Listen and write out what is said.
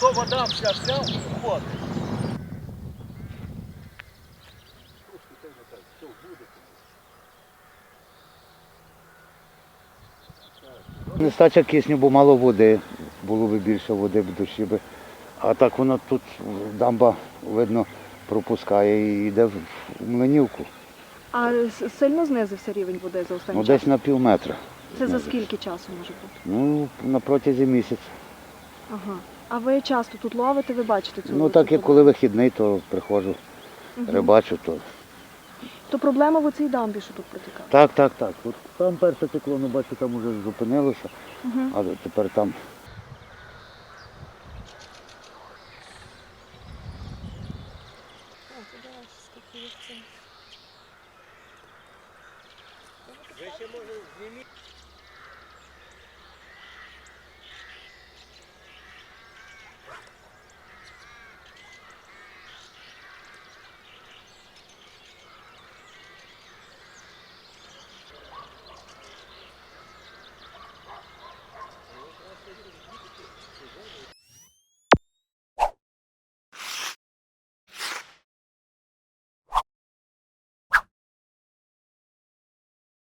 То вода вся вся входить. Нестача кисню, бо мало води. Було б більше води, б дощі би. А так воно тут дамба, видно, пропускає і йде в млинівку. А сильно знизився рівень води за останній Ну, час? десь на пів метра. Це за скільки часу може бути? Ну, на протязі місяця. Ага. А ви часто тут ловите, ви бачите цю Ну так як коли вихідний, то приходжу, Мгм. рибачу, то. То проблема в цій дамбі, що тут протікає. Так, так, так. От там перше текло, ну бачу, там вже зупинилося, Угу. а тепер там.